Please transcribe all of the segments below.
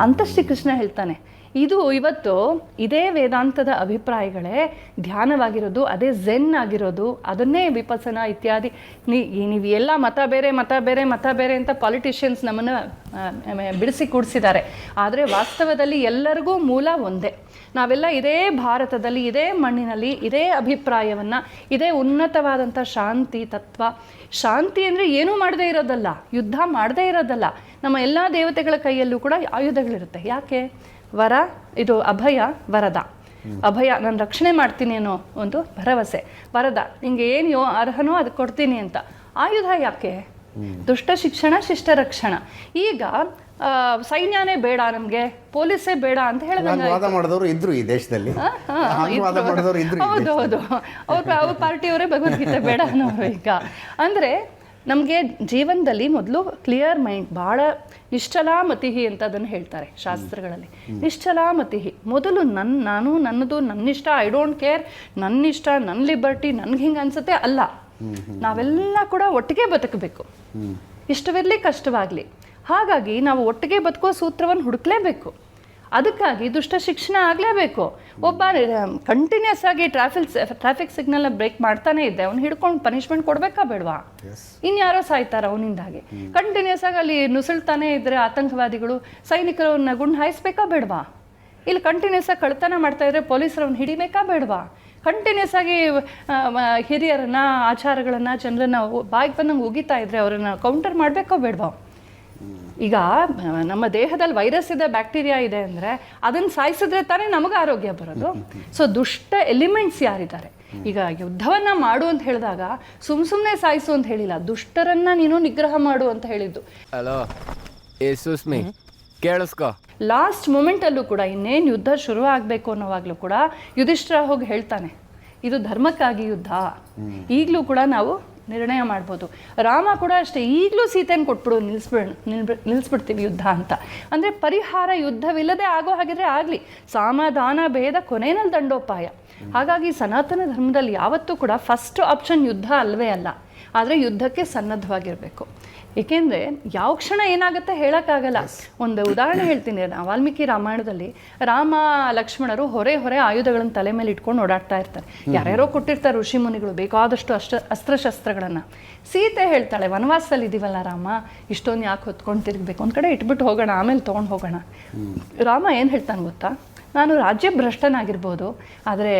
ಅಂತ ಶ್ರೀಕೃಷ್ಣ ಹೇಳ್ತಾನೆ. ಇದು ಇವತ್ತು ಇದೇ ವೇದಾಂತದ ಅಭಿಪ್ರಾಯಗಳೇ. ಧ್ಯಾನವಾಗಿರೋದು, ಅದೇ ಝೆನ್ ಆಗಿರೋದು, ಅದನ್ನೇ ವಿಪಸನ ಇತ್ಯಾದಿ. ನೀವು ಎಲ್ಲ ಮತ ಬೇರೆ ಮತ ಬೇರೆ ಮತ ಬೇರೆ ಅಂತ ಪಾಲಿಟಿಷಿಯನ್ಸ್ ನಮ್ಮನ್ನು ಬಿಡಿಸಿ ಕೂಡಿಸಿದ್ದಾರೆ. ಆದರೆ ವಾಸ್ತವದಲ್ಲಿ ಎಲ್ಲರಿಗೂ ಮೂಲ ಒಂದೇ. ನಾವೆಲ್ಲ ಇದೇ ಭಾರತದಲ್ಲಿ, ಇದೇ ಮಣ್ಣಿನಲ್ಲಿ, ಇದೇ ಅಭಿಪ್ರಾಯವನ್ನು, ಇದೇ ಉನ್ನತವಾದಂಥ ಶಾಂತಿ ತತ್ವ. ಶಾಂತಿ ಅಂದರೆ ಏನೂ ಮಾಡದೇ ಇರೋದಲ್ಲ, ಯುದ್ಧ ಮಾಡದೇ ಇರೋದಲ್ಲ. ನಮ್ಮ ಎಲ್ಲ ದೇವತೆಗಳ ಕೈಯಲ್ಲೂ ಕೂಡ ಆಯುಧಗಳಿರುತ್ತೆ. ಯಾಕೆ? ವರ ಇದು ಅಭಯ ವರದ. ಅಭಯ ನಾನು ರಕ್ಷಣೆ ಮಾಡ್ತೀನಿ ಅನ್ನೋ ಒಂದು ಭರವಸೆ. ವರದ ನಿಂಗೆ ಏನು ಅರ್ಹನೋ ಅದು ಕೊಡ್ತೀನಿ ಅಂತ. ಆಯುಧ ಯಾಕೆ? ದುಷ್ಟ ಶಿಕ್ಷಣ ಶಿಷ್ಟ ರಕ್ಷಣ. ಈಗ ಸೈನ್ಯನೇ ಬೇಡ ನಮಗೆ ಪೊಲೀಸೇ ಬೇಡ ಅಂತ ಮಾಡಿದವರು ಇದ್ರು ಈ ದೇಶದಲ್ಲಿ. ಹೌದು ಹೌದು. ಅವ್ರ ಅವ್ರ ಪಾರ್ಟಿಯವರೇ ಭಗವದ್ಗೀತೆ ಬೇಡ ಅನ್ನೋರು ಈಗ. ಅಂದರೆ ನಮಗೆ ಜೀವನದಲ್ಲಿ ಮೊದಲು ಕ್ಲಿಯರ್ ಮೈಂಡ್ ಭಾಳ ನಿಶ್ಚಲಾಮತಿಹಿ ಅಂತ ಅದನ್ನು ಹೇಳ್ತಾರೆ ಶಾಸ್ತ್ರಗಳಲ್ಲಿ. ನಿಶ್ಚಲಾಮತಿಹಿ. ಮೊದಲು ನನ್ನ ನಾನು ನನ್ನದು ನನ್ನಿಷ್ಟ ಐ ಡೋಂಟ್ ಕೇರ್ ನನ್ನಿಷ್ಟ ನನ್ನ ಲಿಬರ್ಟಿ ನನ್ಗೆ ಹಿಂಗೆ ಅನ್ಸುತ್ತೆ ಅಲ್ಲ. ನಾವೆಲ್ಲ ಕೂಡ ಒಟ್ಟಿಗೆ ಬದುಕಬೇಕು. ಇಷ್ಟವಿರಲಿ ಕಷ್ಟವಾಗಲಿ. ಹಾಗಾಗಿ ನಾವು ಒಟ್ಟಿಗೆ ಬದುಕೋ ಸೂತ್ರವನ್ನು ಹುಡುಕ್ಲೇಬೇಕು. ಅದಕ್ಕಾಗಿ ದುಷ್ಟ ಶಿಕ್ಷಣ ಆಗಲೇಬೇಕು. ಒಬ್ಬ ಕಂಟಿನ್ಯೂಸ್ ಆಗಿ ಟ್ರಾಫಿಕ್ ಟ್ರಾಫಿಕ್ ಸಿಗ್ನಲ್ನ ಬ್ರೇಕ್ ಮಾಡ್ತಾನೆ ಇದ್ದೆ. ಅವ್ನು ಹಿಡ್ಕೊಂಡು ಪನಿಷ್ಮೆಂಟ್ ಕೊಡಬೇಕಾ ಬೇಡವಾ? ಇನ್ಯಾರೋ ಸಾಯ್ತಾರ ಅವನಿಂದಾಗಿ. ಕಂಟಿನ್ಯೂಸ್ ಆಗಿ ಅಲ್ಲಿ ನುಸುಳ್ತಾನೆ ಇದ್ದರೆ ಆತಂಕವಾದಿಗಳು ಸೈನಿಕರನ್ನ ಗುಂಡು ಹಾಯಿಸ್ಬೇಕಾ ಬೇಡವಾ? ಇಲ್ಲಿ ಕಂಟಿನ್ಯೂಸ್ ಆಗಿ ಕಳ್ತನ ಮಾಡ್ತಾ ಇದ್ರೆ ಪೊಲೀಸರು ಅವ್ನು ಹಿಡಿಬೇಕಾ ಬೇಡವಾ? ಕಂಟಿನ್ಯೂಸ್ ಆಗಿ ಹಿರಿಯರನ್ನ ಆಚಾರಗಳನ್ನ ಜನರನ್ನ ಬಾಯಿಗೆ ಬಂದಂಗೆ ಉಗಿತಾ ಇದ್ರೆ ಅವರನ್ನ ಕೌಂಟರ್ ಮಾಡಬೇಕೋ ಬೇಡವಾ? ಈಗ ನಮ್ಮ ದೇಹದಲ್ಲಿ ವೈರಸ್ ಇದೆ ಬ್ಯಾಕ್ಟೀರಿಯಾ ಇದೆ ಅಂದರೆ ಅದನ್ನ ಸಾಯಿಸಿದ್ರೆ ತಾನೇ ನಮಗೆ ಆರೋಗ್ಯ ಬರೋದು. ಸೊ ದುಷ್ಟ ಎಲಿಮೆಂಟ್ಸ್ ಯಾರಿದ್ದಾರೆ? ಈಗ ಯುದ್ಧವನ್ನ ಮಾಡು ಅಂತ ಹೇಳಿದಾಗ ಸುಮ್ ಸುಮ್ಮನೆ ಸಾಯಿಸು ಅಂತ ಹೇಳಿಲ್ಲ ದುಷ್ಟರನ್ನ ನೀನು ನಿಗ್ರಹ ಮಾಡು ಅಂತ ಹೇಳಿದ್ದು. ಹಲೋ ಏ ಸುಸ್ಮಿ ಕೇಳಿಸ್ಕೊ. ಲಾಸ್ಟ್ ಮೂಮೆಂಟಲ್ಲೂ ಕೂಡ ಇನ್ನೇನು ಯುದ್ಧ ಶುರು ಆಗಬೇಕು ಅನ್ನೋವಾಗಲೂ ಕೂಡ ಯುಧಿಷ್ಠಿರ ಹೋಗಿ ಹೇಳ್ತಾನೆ ಇದು ಧರ್ಮಕ್ಕಾಗಿ ಯುದ್ಧ. ಈಗಲೂ ಕೂಡ ನಾವು ನಿರ್ಣಯ ಮಾಡ್ಬೋದು. ರಾಮ ಕೂಡ ಅಷ್ಟೇ, ಈಗಲೂ ಸೀತೆಯನ್ನು ಕೊಟ್ಬಿಡು ನಿಲ್ಲಿಸ್ಬಿಡ್ ನಿಲ್ಬಿ ನಿಲ್ಲಿಸ್ಬಿಡ್ತೀವಿ ಯುದ್ಧ ಅಂತ. ಅಂದರೆ ಪರಿಹಾರ ಯುದ್ಧವಿಲ್ಲದೆ ಆಗೋ ಹಾಗಿದ್ರೆ ಆಗಲಿ, ಸಮಾಧಾನ, ಭೇದ ಕೊನೆಯಲ್ಲಿ ದಂಡೋಪಾಯ. ಹಾಗಾಗಿ ಸನಾತನ ಧರ್ಮದಲ್ಲಿ ಯಾವತ್ತೂ ಕೂಡ ಫಸ್ಟ್ ಆಪ್ಷನ್ ಯುದ್ಧ ಅಲ್ವೇ ಅಲ್ಲ. ಆದರೆ ಯುದ್ಧಕ್ಕೆ ಸನ್ನದ್ಧವಾಗಿರಬೇಕು. ಏಕೆಂದರೆ ಯಾವ ಕ್ಷಣ ಏನಾಗುತ್ತೆ ಹೇಳೋಕ್ಕಾಗಲ್ಲ. ಒಂದು ಉದಾಹರಣೆ ಹೇಳ್ತೀನಿ. ನಾ ವಾಲ್ಮೀಕಿ ರಾಮಾಯಣದಲ್ಲಿ ರಾಮ ಲಕ್ಷ್ಮಣರು ಹೊರೆ ಹೊರೆ ಆಯುಧಗಳನ್ನು ತಲೆ ಮೇಲೆ ಇಟ್ಕೊಂಡು ಓಡಾಡ್ತಾ ಇರ್ತಾರೆ. ಯಾರ್ಯಾರೋ ಕೊಟ್ಟಿರ್ತಾರೆ ಋಷಿ ಮುನಿಗಳು ಬೇಕಾದಷ್ಟು ಅಷ್ಟ ಅಸ್ತ್ರಶಸ್ತ್ರಗಳನ್ನು. ಸೀತೆ ಹೇಳ್ತಾಳೆ ವನವಾಸದಲ್ಲಿ ಇದೀವಲ್ಲ ರಾಮ ಇಷ್ಟೊಂದು ಯಾಕೆ ಹೊತ್ಕೊಂಡು ತಿರುಗಬೇಕು? ಒಂದು ಕಡೆ ಇಟ್ಬಿಟ್ಟು ಹೋಗೋಣ ಆಮೇಲೆ ತೊಗೊಂಡು ಹೋಗೋಣ. ರಾಮ ಏನು ಹೇಳ್ತಾನೆ ಗೊತ್ತಾ? ನಾನು ರಾಜ್ಯ ಭ್ರಷ್ಟನಾಗಿರ್ಬೋದು ಆದರೆ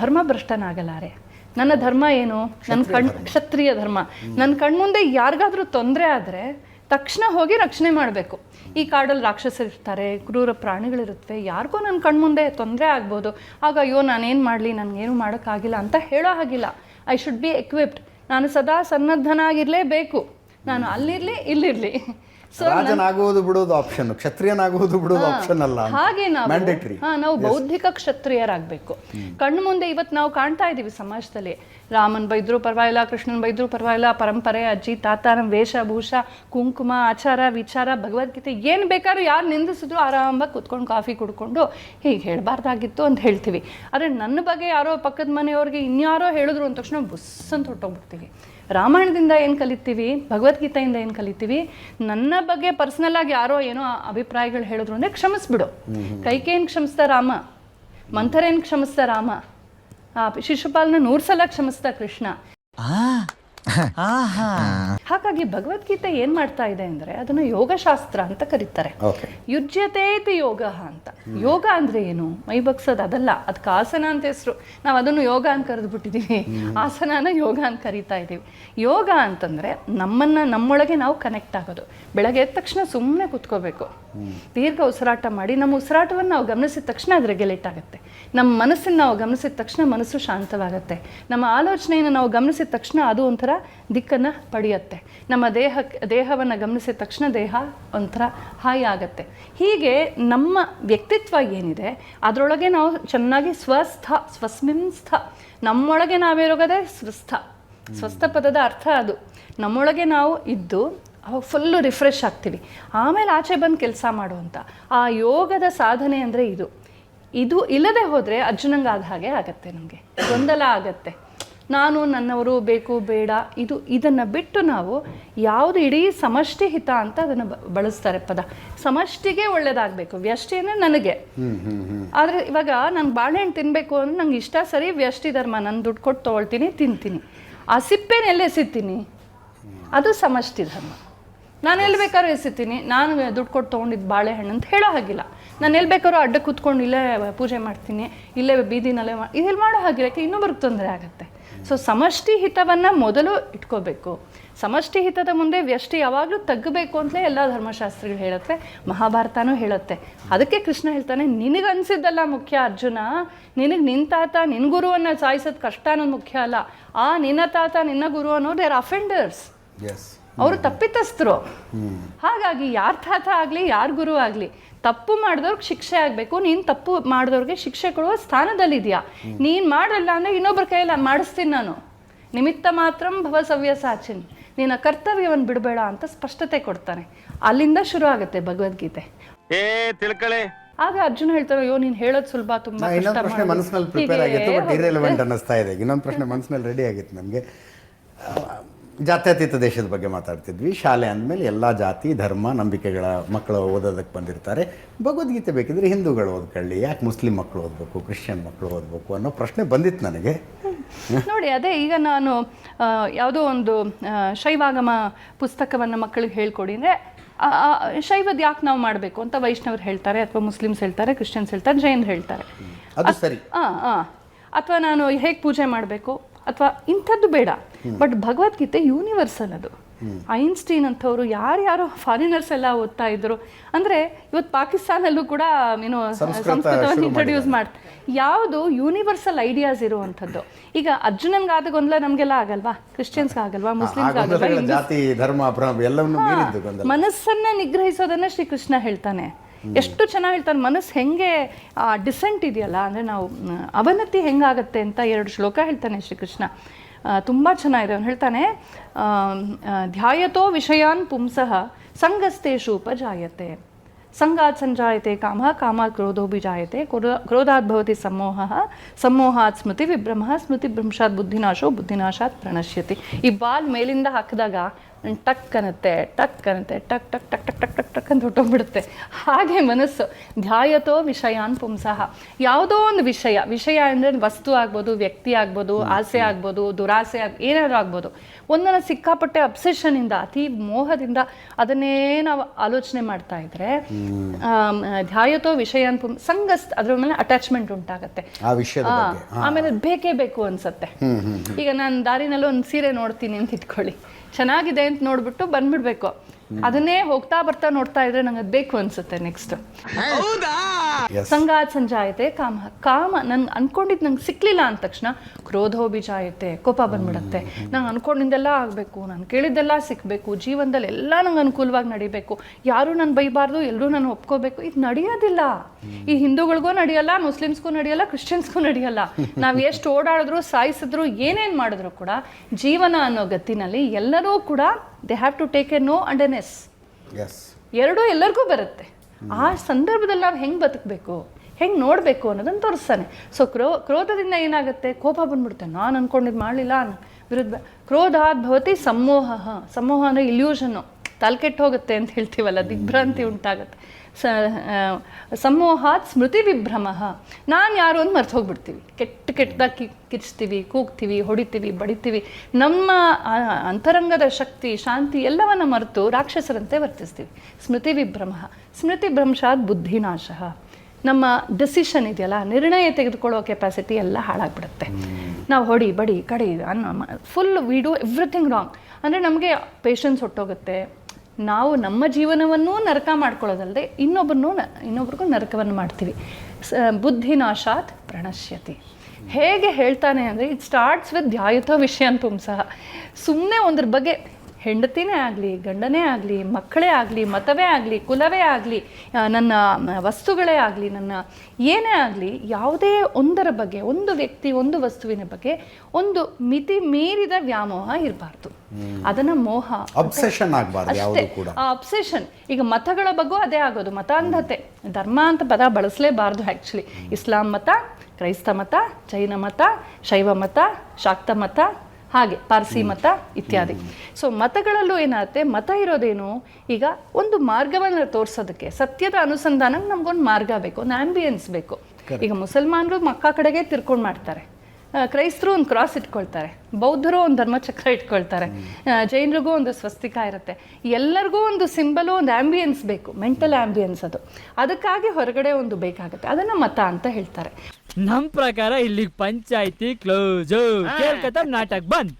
ಧರ್ಮ ಭ್ರಷ್ಟನಾಗಲಾರೆ ನನ್ನ ಧರ್ಮ ಏನು? ನನ್ನ ಕಣ್ ಕ್ಷತ್ರಿಯ ಧರ್ಮ. ನನ್ನ ಕಣ್ಮುಂದೆ ಯಾರಿಗಾದ್ರೂ ತೊಂದರೆ ಆದರೆ ತಕ್ಷಣ ಹೋಗಿ ರಕ್ಷಣೆ ಮಾಡಬೇಕು. ಈ ಕಾಡಲ್ಲಿ ರಾಕ್ಷಸರಿರ್ತಾರೆ ಕ್ರೂರ ಪ್ರಾಣಿಗಳಿರುತ್ತವೆ ಯಾರಿಗೂ ನನ್ನ ಕಣ್ಮುಂದೆ ತೊಂದರೆ ಆಗ್ಬೋದು. ಆಗ ಅಯ್ಯೋ ನಾನೇನು ಮಾಡಲಿ ನನಗೇನು ಮಾಡೋಕ್ಕಾಗಿಲ್ಲ ಅಂತ ಹೇಳೋ ಹಾಗಿಲ್ಲ. ಐ ಶುಡ್ ಬಿ ಎಕ್ವಿಪ್ಡ್ ನಾನು ಸದಾ ಸನ್ನದ್ಧನಾಗಿರಲೇಬೇಕು. ನಾನು ಅಲ್ಲಿರಲಿ ಇಲ್ಲಿರಲಿ. ರಾಜನಾಗುವುದು ಬಿಡೋದು ಆಪ್ಷನ್ ಕ್ಷತ್ರಿಯನಾಗುವುದು ಬಿಡೋದು ಆಪ್ಷನ್ ಅಲ್ಲ ಹಾಗೆ ನಾವು ಹಾ ನಾವು ಬೌದ್ಧಿಕ ಕ್ಷತ್ರಿಯರಾಗಬೇಕು. ಕಣ್ಣು ಮುಂದೆ ಇವತ್ತು ನಾವು ಕಾಣ್ತಾ ಇದ್ದೀವಿ ಸಮಾಜದಲ್ಲಿ. ರಾಮನ್ ಬೈದ್ರು ಪರವಾಗಿಲ್ಲ ಕೃಷ್ಣನ್ ಬೈದ್ರು ಪರವಾಗಿಲ್ಲ ಪರಂಪರೆ ಅಜ್ಜಿ ತಾತ ನಮ್ಮ ವೇಷಭೂಷ ಕುಂಕುಮ ಆಚಾರ ವಿಚಾರ ಭಗವದ್ಗೀತೆ ಏನು ಬೇಕಾದ್ರೂ ಯಾರು ನಿಂದಿಸಿದ್ರು ಆರಾಮಾಗಿ ಕುತ್ಕೊಂಡು ಕಾಫಿ ಕುಡ್ಕೊಂಡು ಹೀಗೆ ಹೇಳಬಾರ್ದಾಗಿತ್ತು ಅಂತ ಹೇಳ್ತೀವಿ. ಆದರೆ ನನ್ನ ಬಗ್ಗೆ ಯಾರೋ ಪಕ್ಕದ ಮನೆಯವ್ರಿಗೆ ಇನ್ಯಾರೋ ಹೇಳಿದ್ರು ಅಂದ ತಕ್ಷಣ ಬುಸ್ ಅಂತ ಹೊಟ್ಟೋಗ್ಬಿಡ್ತೀವಿ ರಾಮಾಯಣದಿಂದ ಏನು ಕಲಿತೀವಿ? ಭಗವದ್ಗೀತೆಯಿಂದ ಏನು ಕಲಿತೀವಿ? ನನ್ನ ಬಗ್ಗೆ ಪರ್ಸನಲ್ ಆಗಿ ಯಾರೋ ಏನೋ ಅಭಿಪ್ರಾಯಗಳು ಹೇಳಿದ್ರು ಅಂದರೆ ಕ್ಷಮಿಸ್ಬಿಡು. ಕೈಕೇನು ಕ್ಷಮಿಸ್ತಾ ರಾಮ? ಮಂಥರೇನು ಕ್ಷಮಿಸ್ತಾ ರಾಮ? ಆ ಶಿಶುಪಾಲನ ನೂರು ಸಲ ಕ್ಷಮಿಸ್ತಾ ಕೃಷ್ಣ. ಹಾಗಾಗಿ ಭಗವದ್ಗೀತೆ ಏನ್ ಮಾಡ್ತಾ ಇದೆ ಅಂದ್ರೆ ಅದನ್ನ ಯೋಗಶಾಸ್ತ್ರ ಅಂತ ಕರೀತಾರೆ. ಯುಜ್ಯತೆ ಯುಜ್ಯತೇತಿ ಯೋಗ ಅಂತ. ಯೋಗ ಅಂದ್ರೆ ಏನು? ಮೈ ಬಗ್ಸೋದು ಅದಲ್ಲ. ಅದಕ್ಕೆ ಆಸನ ಅಂತ ಹೆಸರು. ನಾವು ಅದನ್ನು ಯೋಗ ಅಂತ ಕರೆದ್ಬಿಟ್ಟಿದ್ದೀವಿ ಆಸನನ ಯೋಗ ಅಂತ ಕರಿತಾ ಇದೀವಿ. ಯೋಗ ಅಂತಂದ್ರೆ ನಮ್ಮನ್ನ ನಮ್ಮೊಳಗೆ ನಾವು ಕನೆಕ್ಟ್ ಆಗೋದು. ಬೆಳಗ್ಗೆ ಎದ್ದ ತಕ್ಷಣ ಸುಮ್ಮನೆ ಕುತ್ಕೋಬೇಕು. ದೀರ್ಘ ಉಸಿರಾಟ ಮಾಡಿ ನಮ್ಮ ಉಸಿರಾಟವನ್ನು ನಾವು ಗಮನಿಸಿದ ತಕ್ಷಣ ಅದು ರೆಗ್ಯುಲೇಟ್ ಆಗುತ್ತೆ. ನಮ್ಮ ಮನಸ್ಸನ್ನು ನಾವು ಗಮನಿಸಿದ ತಕ್ಷಣ ಮನಸ್ಸು ಶಾಂತವಾಗುತ್ತೆ. ನಮ್ಮ ಆಲೋಚನೆಯನ್ನು ನಾವು ಗಮನಿಸಿದ ತಕ್ಷಣ ಅದು ಒಂಥರ ದಿಕ್ಕನ್ನು ಪಡೆಯುತ್ತೆ. ನಮ್ಮ ದೇಹಕ್ಕೆ ದೇಹವನ್ನು ಗಮನಿಸಿದ ತಕ್ಷಣ ದೇಹ ಒಂಥರ ಹಾಯಿ ಆಗುತ್ತೆ. ಹೀಗೆ ನಮ್ಮ ವ್ಯಕ್ತಿತ್ವ ಏನಿದೆ, ಅದರೊಳಗೆ ನಾವು ಚೆನ್ನಾಗಿ ಸ್ವಸ್ಥ, ಸ್ವಸ್ಮಿಂಸ್ಥ. ನಮ್ಮೊಳಗೆ ನಾವಿರೋಗದೇ ಸ್ವಸ್ಥ. ಸ್ವಸ್ಥ ಪದದ ಅರ್ಥ ಅದು. ನಮ್ಮೊಳಗೆ ನಾವು ಇದ್ದು, ಅವಾಗ ಫುಲ್ಲು ರಿಫ್ರೆಶ್ ಆಗ್ತೀವಿ. ಆಮೇಲೆ ಆಚೆ ಬಂದು ಕೆಲಸ ಮಾಡುವಂಥ ಆ ಯೋಗದ ಸಾಧನೆ ಅಂದರೆ ಇದು. ಇದು ಇಲ್ಲದೆ ಹೋದರೆ ಅರ್ಜುನಂಗಾದ ಹಾಗೆ ಆಗತ್ತೆ ನಮಗೆ. ಗೊಂದಲ ಆಗತ್ತೆ. ನಾನು ನನ್ನವರು ಬೇಕು ಬೇಡ. ಇದು ಇದನ್ನು ಬಿಟ್ಟು ನಾವು ಯಾವುದು ಇಡೀ ಸಮಷ್ಟಿ ಹಿತ ಅಂತ ಅದನ್ನು ಬಳಸ್ತಾರೆ ಪದ. ಸಮಷ್ಟಿಗೆ ಒಳ್ಳೇದಾಗಬೇಕು. ವ್ಯಷ್ಟಿ ಅಂದರೆ ನನಗೆ. ಆದರೆ ಇವಾಗ ನಾನು ಬಾಳೆಹಣ್ಣು ತಿನ್ನಬೇಕು ಅಂದ್ರೆ ನಂಗೆ ಇಷ್ಟ ಸರಿ ವ್ಯಷ್ಟಿ ಧರ್ಮ. ನಾನು ದುಡ್ಡು ಕೊಟ್ಟು ತೊಗೊಳ್ತೀನಿ ತಿಂತೀನಿ. ಆ ಸಿಪ್ಪೆನ ಎಲ್ಲಿ ಎಸಿತೀನಿ? ಅದು ಸಮಷ್ಟಿ ಧರ್ಮ. ನಾನು ಎಲ್ಲಿ ಬೇಕಾದ್ರೂ ಎಸಿತೀನಿ. ನಾನು ದುಡ್ಡು ಕೊಟ್ಟು ತೊಗೊಂಡಿದ್ದು ಬಾಳೆಹಣ್ಣು ಅಂತ ಹೇಳೋ ಹಾಗಿಲ್ಲ. ನಾನು ಎಲ್ಲಿ ಬೇಕಾದ್ರೂ ಅಡ್ಡ ಕೂತ್ಕೊಂಡು ಇಲ್ಲೇ ಪೂಜೆ ಮಾಡ್ತೀನಿ ಇಲ್ಲೇ ಬೀದಿನಲ್ಲೇ ಮಾ ಇದೆಲ್ಲ ಮಾಡೋ ಹಾಗಿಲ್ಲ. ಯಾಕೆ ಇನ್ನೊಬ್ರಿಗೆ ತೊಂದರೆ ಆಗುತ್ತೆ. ಸೊ ಸಮಷ್ಟಿ ಹಿತವನ್ನು ಮೊದಲು ಇಟ್ಕೋಬೇಕು. ಸಮಷ್ಟಿ ಹಿತದ ಮುಂದೆ ವ್ಯಷ್ಟಿ ಯಾವಾಗಲೂ ತಗ್ಗಬೇಕು ಅಂತಲೇ ಎಲ್ಲ ಧರ್ಮಶಾಸ್ತ್ರಗಳು ಹೇಳುತ್ತೆ ಮಹಾಭಾರತನೂ ಹೇಳುತ್ತೆ. ಅದಕ್ಕೆ ಕೃಷ್ಣ ಹೇಳ್ತಾನೆ ನಿನಗನ್ಸಿದ್ದಲ್ಲ ಮುಖ್ಯ ಅರ್ಜುನ ನಿನಗೆ ನಿನ್ನ ತಾತ ನಿನ್ನ ಗುರುವನ್ನು ಸಾಯಿಸೋದು ಕಷ್ಟ ಅನ್ನೋದು ಮುಖ್ಯ ಅಲ್ಲ. ಆ ನಿನ್ನ ತಾತ ನಿನ್ನ ಗುರು ಅನ್ನೋದು ದೇರ್ ಅಫೆಂಡರ್ಸ್ ಅವರು ತಪ್ಪಿತಸ್ಥರು. ಹಾಗಾಗಿ ಯಾರ ತಾತ ಆಗಲಿ ಯಾರ ಗುರು ಆಗಲಿ ತಪ್ಪು ಮಾಡಿದವ್ರಿಗೆ ಶಿಕ್ಷೆ ಆಗಬೇಕು. ನೀನು ತಪ್ಪು ಮಾಡಿದವ್ರಿಗೆ ಶಿಕ್ಷೆ ಕೊಡುವ ಸ್ಥಾನದಲ್ಲಿದೆಯಾ. ನೀನು ಮಾಡಲ್ಲ ಅಂದರೆ ಇನ್ನೊಬ್ಬರ ಕೈಯಲ್ಲಿ ಮಾಡಿಸ್ತೀನಿ ನಾನು. ನಿಮಿತ್ತ ಮಾತ್ರ ಭವ ಸವ್ಯ ಸಾಚಿನ್. ನೀನ ಕರ್ತವ್ಯವನ್ನು ಬಿಡಬೇಡ ಅಂತ ಸ್ಪಷ್ಟತೆ ಕೊಡ್ತಾನೆ. ಅಲ್ಲಿಂದ ಶುರು ಆಗುತ್ತೆ ಭಗವದ್ಗೀತೆ. ಏ ತಿಳ್ಕಳೆ. ಆಗ ಅರ್ಜುನ ಹೇಳ್ತಾರೆ ಅಯ್ಯೋ ನೀನು ಹೇಳೋದು ಸುಲಭ ತುಂಬಾ ಇನ್ನೊಂದು ಪ್ರಶ್ನೆ ಮನಸ್ಸಿನಲ್ಲಿ ಪ್ರಿಪೇರ್ ಆಗಿತ್ತು ಬಟ್ ಇರೆಲೆವೆಂಟ್ ಅನ್ನಿಸ್ತಾ ಇದೆ. ಇನ್ನೊಂದು ಪ್ರಶ್ನೆ ಮನಸ್ಸಿನಲ್ಲಿ ರೆಡಿ ಆಗಿತ್ತು ನನಗೆ ಜಾತ್ಯತೀತ ದೇಶದ ಬಗ್ಗೆ ಮಾತಾಡ್ತಿದ್ವಿ. ಶಾಲೆ ಅಂದಮೇಲೆ ಎಲ್ಲ ಜಾತಿ ಧರ್ಮ ನಂಬಿಕೆಗಳ ಮಕ್ಕಳು ಓದೋದಕ್ಕೆ ಬಂದಿರ್ತಾರೆ. ಭಗವದ್ಗೀತೆ ಬೇಕಿದ್ರೆ ಹಿಂದೂಗಳು ಓದ್ಕೊಳ್ಳಿ ಯಾಕೆ ಮುಸ್ಲಿಂ ಮಕ್ಕಳು ಓದಬೇಕು ಕ್ರಿಶ್ಚಿಯನ್ ಮಕ್ಕಳು ಓದಬೇಕು ಅನ್ನೋ ಪ್ರಶ್ನೆ ಬಂದಿತ್ತು ನನಗೆ. ನೋಡಿ ಅದೇ ಈಗ ನಾನು ಯಾವುದೋ ಒಂದು ಶೈವಾಗಮ ಪುಸ್ತಕವನ್ನು ಮಕ್ಕಳಿಗೆ ಹೇಳ್ಕೊಡಿ ಅಂದರೆ ಶೈವದ ಯಾಕೆ ನಾವು ಮಾಡಬೇಕು ಅಂತ ವೈಷ್ಣವರು ಹೇಳ್ತಾರೆ ಅಥವಾ ಮುಸ್ಲಿಮ್ಸ್ ಹೇಳ್ತಾರೆ ಕ್ರಿಶ್ಚಿಯನ್ಸ್ ಹೇಳ್ತಾರೆ ಜೈನ್ ಹೇಳ್ತಾರೆ. ಅದು ಸರಿ. ಹಾಂ ಹಾಂ ಅಥವಾ ನಾನು ಹೇಗೆ ಪೂಜೆ ಮಾಡಬೇಕು? ಅಥವಾ ಇಂಥದ್ದು ಬೇಡ. ಬಟ್ ಭಗವದ್ಗೀತೆ ಯೂನಿವರ್ಸಲ್ ಅದು. ಐನ್ಸ್ಟೀನ್ ಅಂಥವ್ರು ಯಾರ್ಯಾರು ಫಾರಿನರ್ಸ್ ಎಲ್ಲ ಓದ್ತಾ ಇದ್ರು. ಅಂದ್ರೆ ಇವತ್ತು ಪಾಕಿಸ್ತಾನಲ್ಲೂ ಕೂಡ ಏನು ಸಂಸ್ಕೃತ ಸಂಸ್ಕೃತವನ್ನು ಇಂಟ್ರೊಡ್ಯೂಸ್ ಮಾಡ್ ಯಾವುದು ಯೂನಿವರ್ಸಲ್ ಐಡಿಯಾಸ್ ಇರುವಂಥದ್ದು. ಈಗ ಅರ್ಜುನನ್ಗಾದ ಗೊಂದಲ ನಮಗೆಲ್ಲ ಆಗಲ್ವಾ? ಕ್ರಿಶ್ಚಿಯನ್ಸ್ ಆಗಲ್ವಾ? ಆ ಮುಸ್ಲಿಮ್ಸ್ ಆಗಲ್ವಾ? ಜಾತಿ ಧರ್ಮ ಪ್ರ- ಎಲ್ಲವನ್ನೂ ಮೀರಿದ್ದು ಗೊಂದಲ. ಮನಸ್ಸನ್ನ ನಿಗ್ರಹಿಸೋದನ್ನ ಶ್ರೀಕೃಷ್ಣ ಹೇಳ್ತಾನೆ. ಎಷ್ಟು ಚೆನ್ನಾಗಿ ಹೇಳ್ತಾರೆ, ಮನಸ್ಸು ಹೆಂಗೆ ಡಿಸೆಂಟ್ ಇದೆಯಲ್ಲ, ಅಂದರೆ ನಾವು ಅವನತಿ ಹೆಂಗಾಗತ್ತೆ ಅಂತ ಎರಡು ಶ್ಲೋಕ ಹೇಳ್ತಾನೆ ಶ್ರೀಕೃಷ್ಣ. ತುಂಬ ಚೆನ್ನಾಗಿದೆ. ಅವನು ಹೇಳ್ತಾನೆ ಧ್ಯಾಯತೋ ವಿಷಯಾನ್ ಪುಂಸಃ ಸಂಗಸ್ತೇಶು ಉಪಜಾಯತೆ. ಸಂಗಾತ್ ಸಂಜಾಯತೆ, ಕಾಮ ಕಾಮ ಕ್ರೋಧೋ ಬಿಜಾಯತೆ ಕ್ರೋಧ, ಕ್ರೋಧಾತ್ ಭವತಿ ಸಮೋಹ ಸಮೋಹಾತ್ ಸ್ಮೃತಿ ವಿಭ್ರಮ, ಸ್ಮೃತಿ ಭ್ರಂಶಾತ್ ಬುದ್ಧಿನಾಶೋ, ಬುದ್ಧಿನಾಶಾತ್ ಪ್ರಣಶ್ಯತಿ. ಈ ಬಾಲ್ ಮೇಲಿಂದ ಹಾಕಿದಾಗ ಟಕ್ ಅನ್ನತ್ತೆ ಟಕ್ ಅನ್ನತ್ತೆ ಟಕ್ ಟಕ್ ಟಕ್ ಟಕ್ ಟಕ್ ಟಕ್ ಟಕ್ ಅಂತ ಹೊಟ್ಟೋಗ್ಬಿಡುತ್ತೆ. ಹಾಗೆ ಮನಸ್ಸು ಧ್ಯಾಯತೋ ವಿಷಯಾನ್ ಪುಂಸಃ. ಯಾವುದೋ ಒಂದು ವಿಷಯ ವಿಷಯ ಅಂದರೆ ವಸ್ತು ಆಗ್ಬೋದು ವ್ಯಕ್ತಿ ಆಗ್ಬೋದು ಆಸೆ ಆಗ್ಬೋದು ದುರಾಸೆ ಆಗ ಏನಾದರೂ ಆಗ್ಬೋದು. ಒಂದನ್ನು ಸಿಕ್ಕಾಪಟ್ಟೆ ಅಬ್ಸೆಷನಿಂದ ಅತಿ ಮೋಹದಿಂದ ಅದನ್ನೇ ನಾವು ಆಲೋಚನೆ ಮಾಡ್ತಾ ಇದ್ರೆ ಧ್ಯಾಯತೋ ವಿಷಯಾನ್ ಪುಂ ಸಂಗಸ್ ಅದ್ರ ಮೇಲೆ ಅಟ್ಯಾಚ್ಮೆಂಟ್ ಉಂಟಾಗತ್ತೆ. ಆಮೇಲೆ ಬೇಕೇ ಬೇಕು ಅನ್ಸತ್ತೆ. ಈಗ ನಾನು ದಾರಿನಲ್ಲಿ ಒಂದು ಸೀರೆ ನೋಡ್ತೀನಿ ಅಂತ ಇಟ್ಕೊಳ್ಳಿ. ಚೆನ್ನಾಗಿದೆ ಅಂತ ನೋಡ್ಬಿಟ್ಟು ಬಂದ್ಬಿಡ್ಬೇಕು. ಅದನ್ನೇ ಹೋಗ್ತಾ ಬರ್ತಾ ನೋಡ್ತಾ ಇದ್ರೆ ನಂಗೆ ಅದು ಬೇಕು ಅನ್ಸುತ್ತೆ ನೆಕ್ಸ್ಟ್ ಸಂಗಾತ್ ಸಂಜಾಯತೆ ಕಾಮ ಕಾಮ ನಂಗೆ ಅನ್ಕೊಂಡಿದ್ದು ನಂಗೆ ಸಿಕ್ಲಿಲ್ಲ ಅಂದ ತಕ್ಷಣ ಕ್ರೋಧೋ ಬೀಜಾಯತೆ ಕೋಪ ಬಂದ್ಬಿಡತ್ತೆ. ನಂಗೆ ಅನ್ಕೊಂಡಿದ್ದೆಲ್ಲ ಆಗಬೇಕು ನಾನು ಕೇಳಿದ್ದೆಲ್ಲ ಸಿಕ್ಕಬೇಕು ಜೀವನದಲ್ಲಿ ಎಲ್ಲ ನಂಗೆ ಅನುಕೂಲವಾಗಿ ನಡಿಬೇಕು. ಯಾರು ನಾನು ಬೈಬಾರ್ದು ಎಲ್ಲರೂ ನಾನು ಒಪ್ಕೋಬೇಕು ಇದು ನಡೆಯೋದಿಲ್ಲ. ಈ ಹಿಂದೂಗಳಿಗೂ ನಡೆಯಲ್ಲ ಮುಸ್ಲಿಮ್ಸ್ಗೂ ನಡೆಯಲ್ಲ ಕ್ರಿಶ್ಚಿಯನ್ಸ್ಗೂ ನಡೆಯಲ್ಲ. ನಾವು ಎಷ್ಟು ಓಡಾಡಿದ್ರು ಸಾಯಿಸಿದ್ರು ಏನೇನು ಮಾಡಿದ್ರು ಕೂಡ ಜೀವನ ಅನ್ನೋ ಗತಿನಲ್ಲಿ ಎಲ್ಲರೂ ಕೂಡ they have to take a no and an yes ಎರಡೂ ಎಲ್ಲರಿಗೂ ಬರುತ್ತೆ. ಆ ಸಂದರ್ಭದಲ್ಲಿ ನಾವು ಹೆಂಗೆ ಬದುಕಬೇಕು ಹೆಂಗೆ ನೋಡಬೇಕು ಅನ್ನೋದನ್ನು ತೋರಿಸ್ತಾನೆ. ಸೊ ಕ್ರೋ ಕ್ರೋಧದಿಂದ ಏನಾಗುತ್ತೆ? ಕೋಪ ಬಂದ್ಬಿಡುತ್ತೆ. ನಾನು ಅಂದ್ಕೊಂಡಿದ್ದು ಮಾಡಲಿಲ್ಲ ವಿರುದ್ಧ. ಕ್ರೋಧಾತ್ ಭವತಿ ಸಮೋಹ. ಸಮೋಹ ಅಂದರೆ ಇಲ್ಯೂಷನ್ನು ತಲೆಕೆಟ್ಟು ಹೋಗುತ್ತೆ ಅಂತ ಹೇಳ್ತೀವಲ್ಲ ದಿಗ್ಭ್ರಾಂತಿ ಉಂಟಾಗುತ್ತೆ. ಸ ಸಮೋಹಾತ್ ಸ್ಮೃತಿ ವಿಭ್ರಮ. ನಾನು ಯಾರು ಅಂತ ಮರ್ತು ಹೋಗ್ಬಿಡ್ತೀವಿ. ಕೆಟ್ಟ ಕೆಟ್ಟದಾಗಿ ಕಿ ಕಿರ್ಚ್ತೀವಿ ಕೂಗ್ತೀವಿ ಹೊಡಿತೀವಿ ಬಡಿತೀವಿ. ನಮ್ಮ ಅಂತರಂಗದ ಶಕ್ತಿ ಶಾಂತಿ ಎಲ್ಲವನ್ನು ಮರೆತು ರಾಕ್ಷಸರಂತೆ ವರ್ತಿಸ್ತೀವಿ. ಸ್ಮೃತಿ ವಿಭ್ರಮ. ಸ್ಮೃತಿ ಭ್ರಂಶಾತ್ ಬುದ್ಧಿನಾಶ. ನಮ್ಮ ಡಿಸಿಷನ್ ಇದೆಯಲ್ಲ ನಿರ್ಣಯ ತೆಗೆದುಕೊಳ್ಳೋ ಕೆಪಾಸಿಟಿ ಎಲ್ಲ ಹಾಳಾಗ್ಬಿಡುತ್ತೆ. ನಾವು ಹೊಡಿ ಬಡಿ ಕಡಿ ಅನ್ನೋ full we do everything wrong ಅಂದರೆ ನಮಗೆ ಪೇಷನ್ಸ್ ಹೊಟ್ಟೋಗುತ್ತೆ. ನಾವು ನಮ್ಮ ಜೀವನವನ್ನೂ ನರಕ ಮಾಡ್ಕೊಳ್ಳೋದಲ್ಲದೆ ಇನ್ನೊಬ್ಬರನ್ನೂ ಇನ್ನೊಬ್ರಿಗೂ ನರಕವನ್ನು ಮಾಡ್ತೀವಿ. ಸ, ಬುದ್ಧಿನಾಶಾತ್ ಪ್ರಣಶ್ಯತಿ. ಹೇಗೆ ಹೇಳ್ತಾನೆ ಅಂದರೆ ಇಟ್ ಸ್ಟಾರ್ಟ್ಸ್ ವಿತ್ ಧ್ಯಾಯುತ ವಿಷಯ ಸಹ. ಸುಮ್ಮನೆ ಒಂದ್ರ ಬಗ್ಗೆ ಹೆಂಡತಿನೇ ಆಗಲಿ ಗಂಡನೇ ಆಗಲಿ ಮಕ್ಕಳೇ ಆಗಲಿ ಮತವೇ ಆಗಲಿ ಕುಲವೇ ಆಗಲಿ ನನ್ನ ವಸ್ತುಗಳೇ ಆಗಲಿ ನನ್ನ ಏನೇ ಆಗಲಿ ಯಾವುದೇ ಒಂದರ ಬಗ್ಗೆ ಒಂದು ವ್ಯಕ್ತಿ ಒಂದು ವಸ್ತುವಿನ ಬಗ್ಗೆ ಒಂದು ಮಿತಿ ಮೀರಿದ ವ್ಯಾಮೋಹ ಇರಬಾರ್ದು. ಅದನ್ನ ಮೋಹ ಅಬ್ಸೆಷನ್ ಆಗಬಾರ್ದು ಆ ಅಬ್ಸೆಷನ್ ಈಗ ಮತಗಳ ಬಗ್ಗೂ ಅದೇ ಆಗೋದು ಮತಾಂಧತೆ ಧರ್ಮ ಅಂತ ಪದ ಬಳಸಲೇಬಾರ್ದು ಆ್ಯಕ್ಚುಲಿ ಇಸ್ಲಾಂ ಮತ ಕ್ರೈಸ್ತ ಮತ ಜೈನ ಮತ ಶೈವ ಮತ ಶಾಕ್ತ ಮತ ಹಾಗೆ ಪಾರ್ಸಿ ಮತ ಇತ್ಯಾದಿ. ಸೊ ಮತಗಳಲ್ಲೂ ಏನಾಗುತ್ತೆ? ಮತ ಇರೋದೇನು? ಈಗ ಒಂದು ಮಾರ್ಗವನ್ನು ತೋರಿಸೋದಕ್ಕೆ ಸತ್ಯದ ಅನುಸಂಧಾನಕ್ಕೆ ನಮ್ಗೊಂದು ಮಾರ್ಗ ಬೇಕು ಒಂದು ಆಂಬಿಯನ್ಸ್ ಬೇಕು. ಈಗ ಮುಸಲ್ಮಾನರು ಮಕ್ಕ ಕಡೆಗೆ ತಿರ್ಕೊಂಡು ಮಾಡ್ತಾರೆ. ಕ್ರೈಸ್ತರು ಒಂದು ಕ್ರಾಸ್ ಇಟ್ಕೊಳ್ತಾರೆ. ಬೌದ್ಧರು ಒಂದು ಧರ್ಮಚಕ್ರ ಇಟ್ಕೊಳ್ತಾರೆ. ಜೈನರಿಗೂ ಒಂದು ಸ್ವಸ್ತಿಕ ಇರುತ್ತೆ. ಎಲ್ಲರಿಗೂ ಒಂದು ಸಿಂಬಲು ಒಂದು ಆಂಬಿಯನ್ಸ್ ಬೇಕು. ಮೆಂಟಲ್ ಆಂಬಿಯನ್ಸ್ ಅದು. ಅದಕ್ಕಾಗಿ ಹೊರಗಡೆ ಒಂದು ಬೇಕಾಗುತ್ತೆ. ಅದನ್ನು ಮತ ಅಂತ ಹೇಳ್ತಾರೆ. ನಮ್ಮ ಪ್ರಕಾರ ಇಲ್ಲಿ ಪಂಚಾಯಿತಿ ಕ್ಲೋಸ್ ನಾಟಕ್ ಬಂದ್.